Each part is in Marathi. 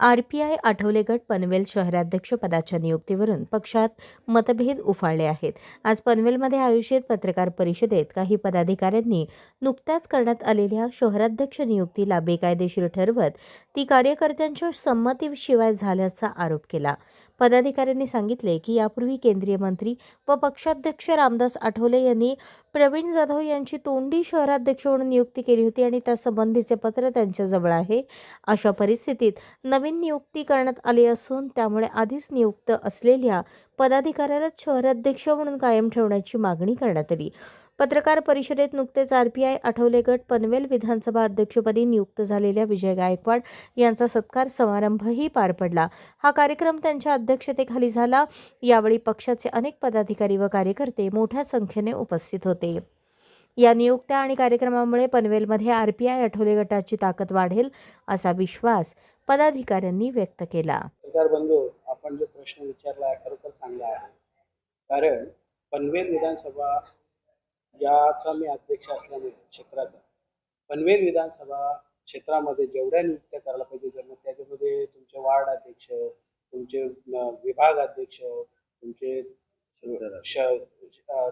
आर पी आय आठवले गट पनवेल शहराध्यक्षपदाच्या नियुक्तीवरून पक्षात मतभेद उफाळले आहेत. आज पनवेलमध्ये आयोजित पत्रकार परिषदेत काही पदाधिकाऱ्यांनी नुकत्याच करण्यात आलेल्या शहराध्यक्ष नियुक्तीला बेकायदेशीर ठरवत ती कार्यकर्त्यांच्या संमतीशिवाय झाल्याचा आरोप केला. पदाधिकाऱ्यांनी सांगितले की यापूर्वी केंद्रीय मंत्री व पक्षाध्यक्ष रामदास आठवले यांनी प्रवीण जाधव यांची तोंडी शहराध्यक्ष म्हणून नियुक्ती केली होती आणि त्यासंबंधीचे पत्र त्यांच्याजवळ आहे. अशा परिस्थितीत नवीन नियुक्ती करण्यात आली असून त्यामुळे आधीच नियुक्त असलेल्या पदाधिकाऱ्यालाच शहराध्यक्ष म्हणून कायम ठेवण्याची मागणी करण्यात आली. पत्रकार परिषदेत नुकतेच आर पी आय आठवले गट पनवेल विधानसभा अध्यक्षपदी नियुक्त झालेल्या विजय गायकवाड यांचा सत्कार समारंभही पार पडला. हा कार्यक्रम त्यांच्या अध्यक्षतेखाली झाला. यावेळी पक्षाचे अनेक पदाधिकारी व कार्यकर्ते मोठ्या संख्येने उपस्थित होते. या नियुक्त्या आणि कार्यक्रमामुळे पनवेलमध्ये आर पी आय आठवले गटाची ताकद वाढेल असा विश्वास पदाधिकाऱ्यांनी व्यक्त केला. बंधू आपण जो प्रश्न विचारला आहे खरोखर चांगला आहे. कारण पनवेल विधानसभा याचा मी अध्यक्ष असल्यामुळे क्षेत्राचा. पनवेल विधानसभा क्षेत्रामध्ये जेवढ्या नियुक्त्या करायला पाहिजे त्यांना त्याच्यामध्ये तुमचे वार्ड अध्यक्ष तुमचे विभाग अध्यक्ष तुमचे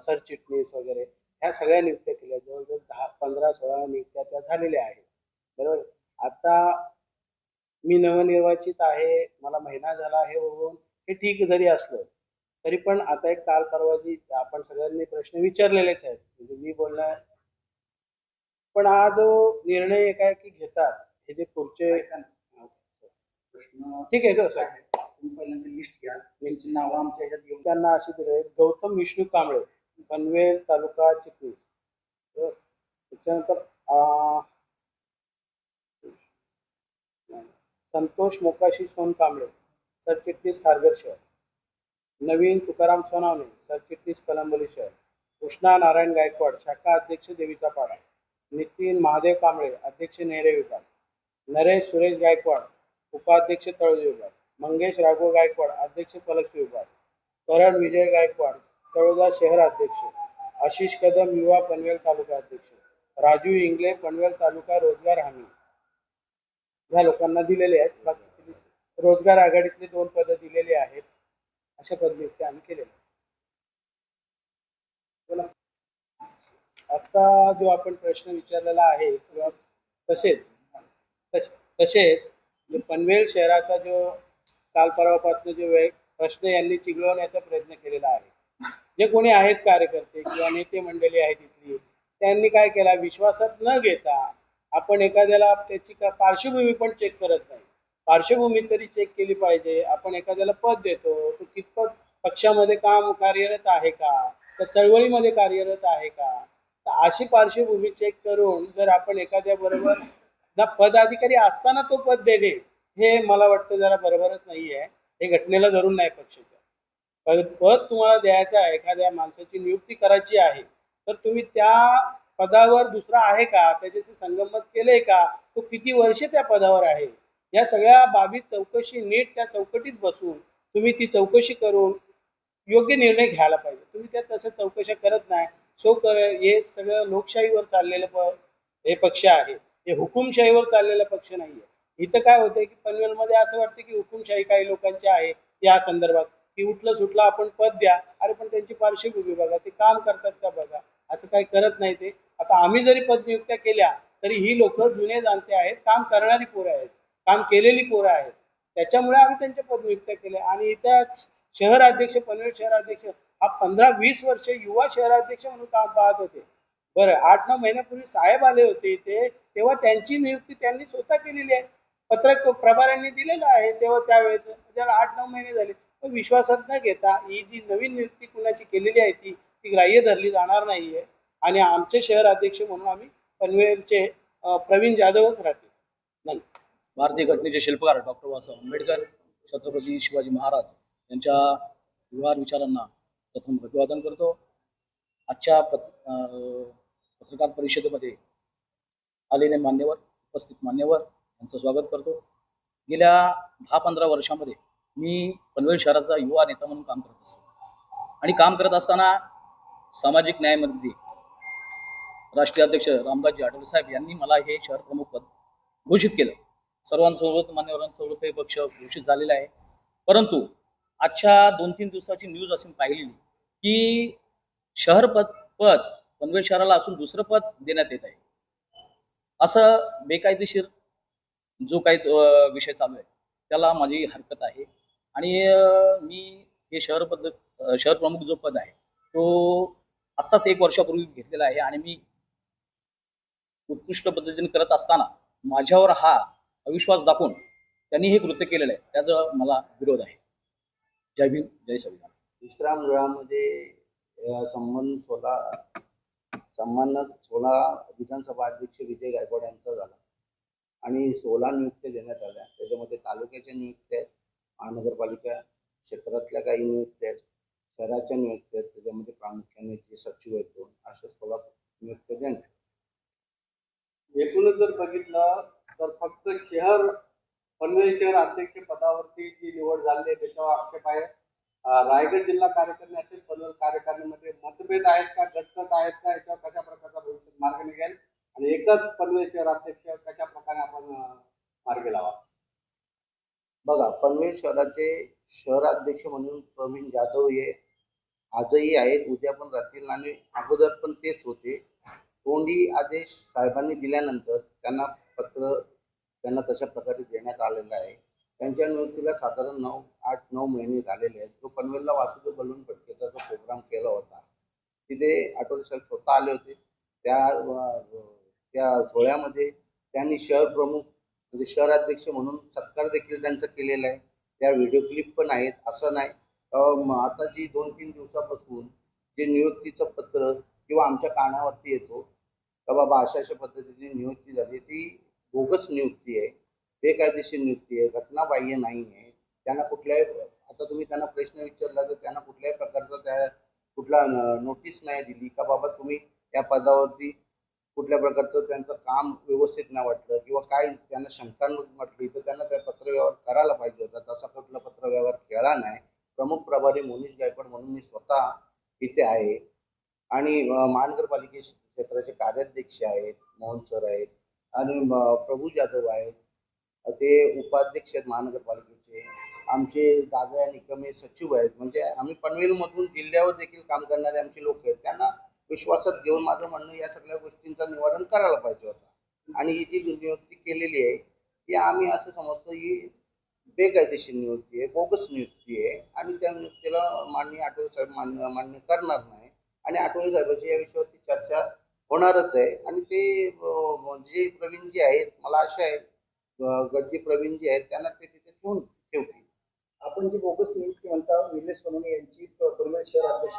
सरचिटणीस वगैरे ह्या सगळ्या नियुक्त्या केल्या. जवळजवळ दहा पंधरा सोळा नियुक्त्या त्या झालेल्या आहेत. बरोबर? आता मी नवनिर्वाचित आहे मला महिना झाला आहे बघून हे ठीक जरी असलं तरी पण आता एक काल परवा जी आपण सगळ्यांनी प्रश्न विचारलेलेच आहेत. म्हणजे मी बोलणार. पण हा जो निर्णय एकाएकी घेतात हे जे पुढचे ठीक आहे तो सर पहिल्यांदा लिस्ट घ्या. त्यांची नावं आमच्या ह्याच्यात त्यांना अशी दिले गौतम विष्णू कांबळे पनवेल तालुका बरं. त्याच्यानंतर संतोष मोकाशी सोन कांबळे सरचिटणीस खारघर शहर. नवीन तुकाराम सोनावणे सरचिटणीस कलंबोली शहर कृष्णा नारायण गायकवाड शाखा अध्यक्ष देवीचा पाडा नितीन महादेव कांबळे अध्यक्ष नेहरे विभाग नरेश सुरेश गायकवाड उपाध्यक्ष तळोजी विभाग मंगेश राघव गायकवाड अध्यक्ष पलक्ष विभाग करण विजय गायकवाड तळोजा शहर अध्यक्ष आशिष कदम युवा पनवेल तालुका अध्यक्ष राजू इंगले पनवेल तालुका रोजगार हमी. ह्या लोकांना दिलेले आहेत. रोजगार आघाडीतले दोन पदं दिलेली आहेत. अशा पद्धतीने आम्ही केलेल्या बोला. आता जो आपण प्रश्न विचारलेला आहे किंवा तसेच तसेच पनवेल शहराचा जो काल परवापासून जो वेळ प्रश्न यांनी चिघळवण्याचा प्रयत्न केलेला आहे. जे कोणी आहेत कार्यकर्ते किंवा नेते मंडळी आहेत तिथली त्यांनी काय केला? विश्वासात न घेता आपण एखाद्याला त्याची का पार्श्वभूमी पण चेक करत नाही. पार्श्वभूमी तरी चेक केली पाहिजे. आपण एखाद्याला पद देतो तो कितपत पक्षामध्ये काम कार्यरत आहे का? त्या चळवळीमध्ये कार्यरत आहे का? तर अशी पार्श्वभूमी चेक करून जर आपण एखाद्या बरोबर ना पदाधिकारी असताना तो पद देणे हे मला वाटतं जरा बरोबरच नाही आहे हे घटनेला धरून नाही पक्षाच्या पद पद तुम्हाला द्यायचं आहे एखाद्या माणसाची नियुक्ती करायची आहे तर तुम्ही त्या पदावर दुसरा आहे का? त्याच्याशी संगमत केलंय का? तो किती वर्ष त्या पदावर आहे? या सगळ्या बाबी चौकशी नीट त्या चौकटीत बसून तुम्ही ती चौकशी करून योग्य निर्णय घ्यायला पाहिजे. तुम्ही त्या तसं चौकशा करत नाही. सो कर हे सगळं लोकशाहीवर चाललेलं प हे पक्ष आहे. हे हुकुमशाहीवर चाललेला पक्ष नाही आहे इथं काय होतंय की पनवेलमध्ये असं वाटतं की हुकुमशाही काही लोकांची आहे या संदर्भात. की उठलं सुटलं आपण पद द्या. अरे पण त्यांची पार्श्वभूमी बघा. ते काम करतात का बघा? असं काही करत नाही ते. आता आम्ही जरी पदनियुक्त्या केल्या तरी ही लोक जुने जाणते आहेत काम करणारी पोरं आहेत. काम केलेली पोरं आहेत. त्याच्यामुळे आम्ही त्यांच्या पदनियुक्त्या केल्या आणि इथं शहराध्यक्ष पनवेल शहराध्यक्ष हा पंधरा वीस वर्ष युवा शहराध्यक्ष म्हणून काम पाहत होते. बरं आठ नऊ महिन्यापूर्वी साहेब आले होते इथे तेव्हा त्यांची नियुक्ती त्यांनी स्वतः केलेली आहे. पत्रक प्रभाऱ्यांनी दिलेलं आहे तेव्हा त्यावेळेस. त्याला आठ नऊ महिने झाले. पण विश्वासात न घेता ही जी नवीन नियुक्ती कुणाची केलेली आहे ती ती ग्राह्य धरली जाणार नाहीये. आणि आमचे शहर अध्यक्ष म्हणून आम्ही पनवेलचे प्रवीण जाधवच राहतील. धन्यवाद. भारतीय घटनेचे शिल्पकार डॉक्टर बाबासाहेब आंबेडकर छत्रपती शिवाजी महाराज यांच्या व्यवहार विचारांना प्रथम अभिवादन करतो. आजच्या पत अं, पत्रकार परिषदेमध्ये आलेले मान्यवर उपस्थित मान्यवर यांचं स्वागत करतो. गेल्या दहा पंधरा वर्षामध्ये मी पनवेल शहराचा युवा नेता म्हणून काम करत असतो. आणि काम करत असताना सामाजिक न्यायमंत्री राष्ट्रीय अध्यक्ष रामदासजी आठवले साहेब यांनी मला हे शहर प्रमुख पद घोषित केलं. सर्वांसोबत मान्यवरांसोबत हे पक्ष घोषित झालेला आहे. परंतु आजच्या दोन तीन दिवसाची न्यूज असून पाहिलेली की शहर पद पद पनवेल शहराला असून दुसरं पद देण्यात येत आहे. असं बेकायदेशीर जो काही विषय चालू आहे त्याला माझी हरकत आहे. आणि मी हे शहर पद शहर प्रमुख जो पद आहे तो आत्ताच एक वर्षापूर्वी घेतलेला आहे. आणि मी उत्कृष्ट पद्धतीने करत असताना माझ्यावर हा अविश्वास दाखवून त्यांनी हे कृत्य केलेलं आहे. त्याचा मला विरोध आहे. जय भीम जय संविधान. विश्रामगृहामध्ये अ, संबंध सोळा सन्मानक सोळा विधानसभा अध्यक्ष विजय गायकवाड यांचा झाला. आणि सोळा नियुक्त्या देण्यात आल्या. त्याच्यामध्ये तालुक्याच्या नियुक्त्या आहेत महानगरपालिका क्षेत्रातल्या काही नियुक्त्या आहेत शहराच्या नियुक्त्या आहेत त्याच्यामध्ये प्रामुख्याने जे सचिव आहेत दोन अशा सोळा नियुक्त्या देण्यात आल्या. एकूणच जर बघितलं फक्त शहर पनवेल शहर अध्यक्ष पदावरती जी निवड झाली आहे त्याच्यावर आक्षेप आहे. रायगड जिल्हा कार्यकारिणी असेल पनवेल कार्यकारिणीमध्ये मतभेद आहेत का गटगट आहेत का याच्यावर कशा प्रकारचा भविष्यात मार्ग निघेल? आणि एकच पनवेल शहर अध्यक्ष कशा प्रकारे आपण मार्गी लावा बघा पनवेल शहराचे शहराध्यक्ष म्हणून प्रवीण जाधव हे आजही आहेत. उद्या पण राहतील आणि अगोदर पण तेच होते. तोंडी आदेश साहेबांनी दिल्यानंतर त्यांना पत्र त्यांना तशा प्रकारे देण्यात आलेलं आहे. त्यांच्या नियुक्तीला साधारण नऊ आठ नऊ महिने झालेले आहेत. जो पनवेलला वासुदेव बलून पटकेचा जो प्रोग्राम केला होता तिथे आठवले साहेब स्वतः आले होते. त्या त्या सोहळ्यामध्ये त्यांनी शहर प्रमुख म्हणजे शहराध्यक्ष म्हणून सत्कार देखील त्यांचा केलेला आहे. त्या व्हिडिओ क्लिप पण आहेत. असं नाही. आता जी दोन तीन दिवसापासून जे नियुक्तीचं पत्र किंवा आमच्या कानावरती येतो का बाबा अशा अशा पद्धतीची नियुक्ती झाली ती बोगस नियुक्ती आहे. बेकायदेशीर नियुक्ती आहे. घटनाबाह्य नाही आहे. त्यांना कुठल्याही आता तुम्ही त्यांना प्रश्न विचारला तर त्यांना कुठल्याही प्रकारचा त्या कुठला नोटीस नाही दिली का बाबा तुम्ही या पदावरती कुठल्या प्रकारचं त्यांचं काम व्यवस्थित नाही वाटलं किंवा काय त्यांना शंका म्हटली तर त्यांना त्या पत्रव्यवहार करायला पाहिजे होता. तसा कुठला पत्रव्यवहार केला नाही. प्रमुख प्रभारी मोनीश गायकवाड म्हणून मी स्वतः इथे आहे. आणि महानगरपालिके क्षेत्राचे कार्याध्यक्ष आहेत मोहन सर आहेत आणि प्रभू जाधव आहेत. ते उपाध्यक्ष आहेत महानगरपालिकेचे. आमचे दादा निकमे सचिव आहेत. म्हणजे आम्ही पनवेलमधून जिल्ह्यावर देखील काम करणारे आमचे लोक आहेत. त्यांना विश्वासात घेऊन माझं म्हणणं या सगळ्या गोष्टींचं निवारण करायला पाहिजे होता. आणि ही जी नियुक्ती केलेली आहे ही आम्ही असं समजतो ही बेकायदेशीर नियुक्ती आहे बोगस नियुक्ती आहे. आणि त्या नियुक्तीला माननीय आठवले साहेब मान्य मान्य करणार नाही. आणि आठवले साहेबांची या विषयावरती चर्चा होणारच आहे. आणि ते जे प्रवीण जी आहेत मला आशा आहे अं, गटजी प्रवीण जी आहेत त्यांना ते तिथे ठेवून ठेवतील. आपण जी बोगस नियुक्ती म्हणता निलेश सोनवणे यांची प- पनवेल शहर अध्यक्ष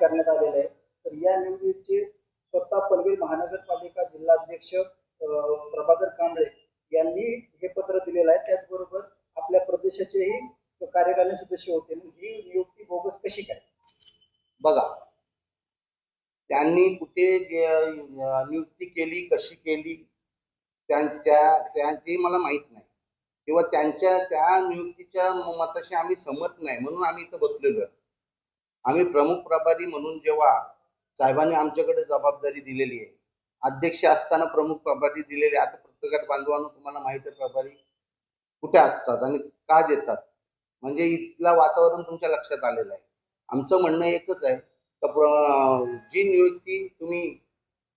करण्यात आलेले आहे तर या निवडीचे स्वतः पनवेल महानगरपालिका जिल्हाध्यक्ष प्रभाकर कांबळे यांनी हे पत्र दिलेलं आहे. त्याचबरोबर आपल्या प्रदेशाचेही कार्यकारिणी सदस्य होते मग ही नियुक्ती बोगस कशी काय बघा त्यांनी कुठे गे- अं, नियुक्ती केली कशी केली त्यांच्या त्यांची मला माहीत नाही. किंवा त्यांच्या त्या नियुक्तीच्या मताशी आम्ही सहमत नाही म्हणून आम्ही इथं बसलेलो आहे. आम्ही प्रमुख प्रभारी म्हणून जेव्हा साहेबांनी आमच्याकडे जबाबदारी दिलेली आहे अध्यक्ष असताना प्रमुख प्रभारी दिलेले आता प्रत्येकात बांधवांना तुम्हाला माहिती आहे प्रभारी कुठे असतात आणि का देतात? म्हणजे इथलं वातावरण तुमच्या लक्षात आलेलं आहे. आमचं म्हणणं एकच आहे जी नियुक्ती तुम्ही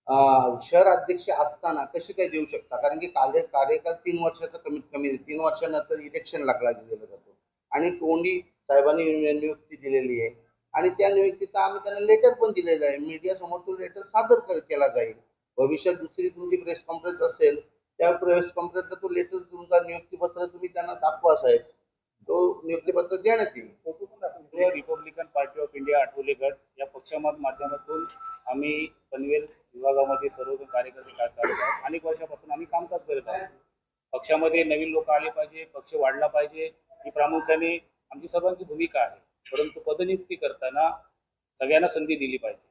शहर अध्यक्ष असताना कशी काय देऊ शकता? कारण की कार्य कार्यकाळ तीन वर्षाचा कमीत कमी तीन वर्षानंतर इलेक्शन लागला गेला जातो. आणि तोंडी साहेबांनी नियुक्ती दिलेली आहे. आणि त्या नियुक्तीचा आम्ही त्यांना लेटर पण दिलेलं आहे. मीडिया समोर तो लेटर सादर केला जाईल. भविष्यात दुसरी तुमची प्रेस कॉन्फरन्स असेल त्या प्रेस कॉन्फरन्सला तो लेटर तुमचा नियुक्तीपत्र तुम्ही त्यांना दाखवा साहेब. तो नियुक्तीपत्र देण्यात येईल. Republican party of India Athawale गट या पक्षामध माध्यमातून आम्ही पनवेल विभागामध्ये सर्व कार्यकर्ते काय करत आहेत. अनेक वर्षापासून आम्ही कामकाज करत आहोत. पक्षामध्ये नवीन लोक आले पाहिजे पक्ष वाढला पाहिजे ही प्रामुख्याने आमची सर्वांची भूमिका आहे. परंतु पदनियुक्ती करताना सगळ्यांना संधी दिली पाहिजे.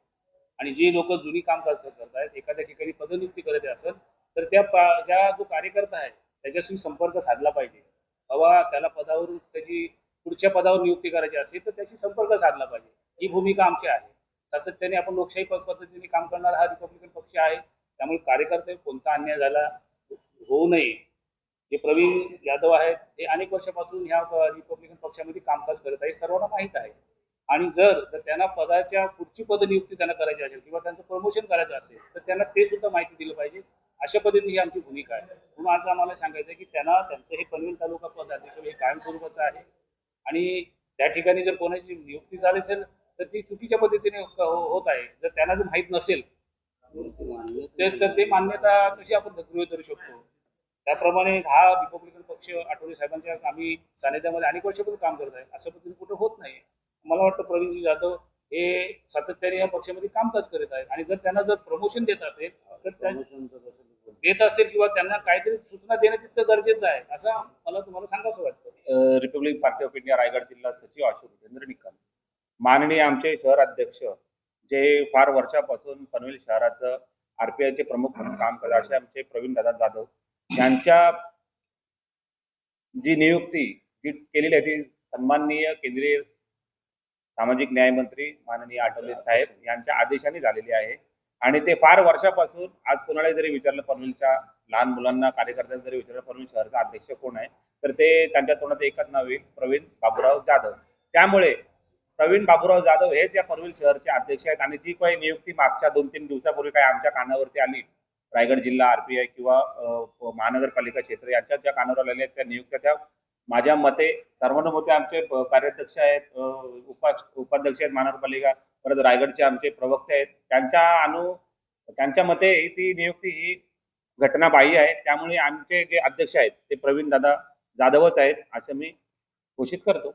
आणि जी लोक जुनी कामकाज करत आहेत एखाद्या ठिकाणी पदनियुक्ती करत असेल तर त्या ज्या जो कार्यकर्ता आहे त्याच्याशी संपर्क साधला पाहिजे. बाबा त्याला पदावर त्याची पुढच्या पदावर नियुक्ती करायची असेल तर त्याशी संपर्क साधला पाहिजे. ही भूमिका आमची आहे. सातत्याने आपण लोकशाही पद्धतीने काम करणारा हा रिपब्लिकन पक्ष आहे. त्यामुळे कार्यकर्ते कोणता अन्याय झाला होऊ नये. जे प्रवीण जाधव आहेत ते अनेक वर्षापासून ह्या रिपब्लिकन पक्षामध्ये कामकाज करत आहे सर्वांना माहीत आहे. आणि जर तर त्यांना पदाच्या पुढची पदनियुक्ती त्यांना करायची असेल किंवा त्यांचं प्रमोशन करायचं असेल तर त्यांना ते सुद्धा माहिती दिलं पाहिजे. अशा पद्धतीने ही आमची भूमिका आहे. म्हणून आज आम्हाला सांगायचं आहे की त्यांना त्यांचं हे पनवेल तालुका पद अध्यक्ष हे कायम स्वरूपाचं आहे. आणि त्या ठिकाणी जर कोणाची नियुक्ती झाली असेल तर ती चुकीच्या पद्धतीने हो- होत आहे. जर त्यांना जर माहीत नसेल तर तर ते मान्यता कशी आपण गृहित धरू शकतो? त्याप्रमाणे हा रिपब्लिकन पक्ष आठवले साहेबांच्या आम्ही सानिध्यामध्ये अनेक वर्षापासून काम करत आहे. अशा पद्धतीने कुठं होत नाही. मला वाटतं प्रवीणजी जाधव हे सातत्याने या पक्षामध्ये कामकाज करत आहेत. आणि जर त्यांना जर प्रमोशन देत असेल तर देत असेल किंवा त्यांना काहीतरी सूचना देणं तितकं गरजेचं आहे. असं मला तुम्हाला सांगावं वाटतं. Republic party of India Raigad जिल्हा सचिव अशोक उपेंद्र निकाल माननीय आमचे शहर अध्यक्ष जे फार वर्षापासून पनवेल शहराचं आरपीआयचे प्रमुख म्हणून काम करतात असे आमचे प्रवीण दादा जाधव यांच्या जी नियुक्ती जी केलेली आहे ती सन्माननीय केंद्रीय सामाजिक न्याय मंत्री माननीय आठवले साहेब यांच्या आदेशाने झालेली आहे. आणि ते फार वर्षापासून आज कोणाला जरी विचारलं पनवेलच्या लहान मुलांना कार्यकर्त्यांना जरी विचारलं पनवेल शहराचा अध्यक्ष कोण आहे तर ते त्यांच्या तोंडात एकच नाव येईल प्रवीण बाबूराव जाधव. त्यामुळे प्रवीण बाबूराव जाधव हेच या पनवेल शहरचे अध्यक्ष आहेत आणि जी काही नियुक्ती मागच्या दोन तीन दिवसापूर्वी काही आमच्या कानावरती आली रायगड जिल्हा आरपीआय किंवा महानगरपालिका क्षेत्र यांच्या ज्या कानावर आलेल्या आहेत त्या नियुक्त्या त्या माझ्या मते सर्वानुमते आमचे कार्याध्यक्ष आहेत उपा उपाध्यक्ष आहेत महानगरपालिका परत रायगडचे आमचे प्रवक्ते आहेत त्यांच्या अनु त्यांच्या मते ती नियुक्ती ही घटना बाह्य आहे. त्यामुळे आमचे जे अध्यक्ष आहेत ते प्रवीण दादा जाधवच आहेत असं मी घोषित करतो.